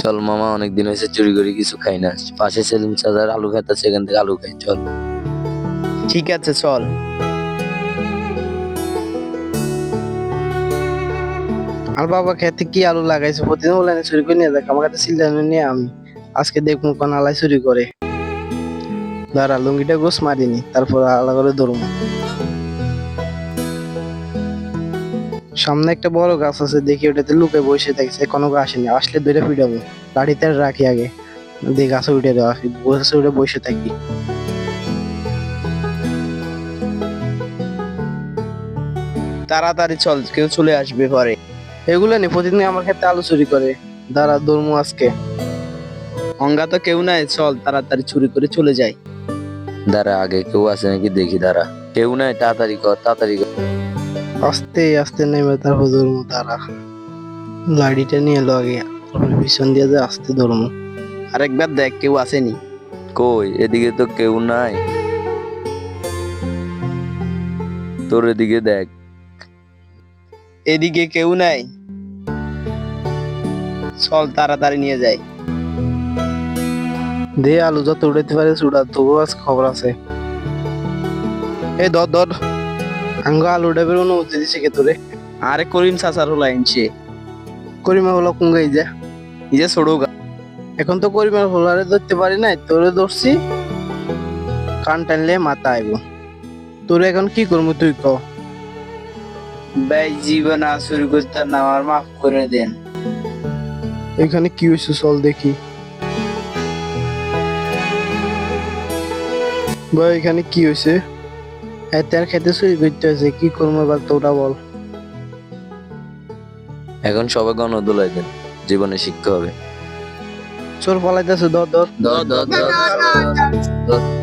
চল মামা অনেক দিন হয়েছে চুরি করে কিছু খাই না। পাশে সেলিম চাচার আলু খাতা, সেখান থেকে আলু খাই, চল। ঠিক আছে, চল। আর বাবা খেতে কি আলু লাগাইছে? প্রতিদিন বলে চুরি করে নিয়ে দেখ আমার কাছে সিলিন্ডার নিয়ে আমি। আজকে দেখব কোন আলাই চুরি করে। দাঁড়া, লুঙ্গিটা গোস মারিনি, তারপর আলাদা করে ধরবো। সামনে একটা বড় গাছ আছে, দেখি ওটাতে লুকে বসে থাকছে কোনো গো আসেনি। আসলে ধরে ফিরাবো গাড়িতে রাখি আগে। দিয়ে গাছে উঠে দেওয়া গাছে উঠে বসে থাকি। তাড়াতাড়ি চল, কেউ চলে আসবে পরে এগুলো নি প্রতিদিন আমার ক্ষেত্রে আলু চুরি করে। দাঁড়া দৌড়মু আজকে। অঙ্গা তো কেউ নাই, চল, তাড়াতাড়ি চুরি করে চলে যাই। দাঁড়া, আগে কেউ আছে নাকি দেখি, দাঁড়া। কেউ নাই, তাড়াতাড়ি কর তাড়াতাড়ি কর। আস্তে আস্তে নেমে তারপর দৌড়মু দাঁড়া গাড়িটা নিয়ে এলো আগে। পিছন দিয়ে যে আস্তে দৌড়মু আরেকবার দেখ কেউ আসেনি। কই? এদিকে তো কেউ নাই। তোর এদিকে দেখ। এদিকে কেউ নাই। চল তাড়াতাড়ি নিয়ে যাই। দে আলু যত উড়াইতে পারে উড়া তবুও আজ খবর আছে। এই ধর ধর। আঙ্গ আলু ডাবের অনুমতি দিছে কে তোরে? আরে করিম সাসার হলো আইনছে। করিমা হলো কুঙ্গাই যা। যে ছোড়ো গা। এখন তো করিমার হলারে ধরতে পারি নাই তোরে ধরছি। কান টানলে মাথা আইব। তোরে এখন কি করব তুই ক? ভাই জীবন আর শুরু করতে না আমার মাফ করে দেন। এখানে কি হয়েছে চল দেখি। ভাই এখানে কি হয়েছে এতার খেতে চুরি করতে হয়েছে কি করব এবার তোরা বল। এখন সবাই গণদোলাই দেন জীবনে শিখতে হবে। চোর পালাইতেছে ধর ধর। ধর ধর ধর।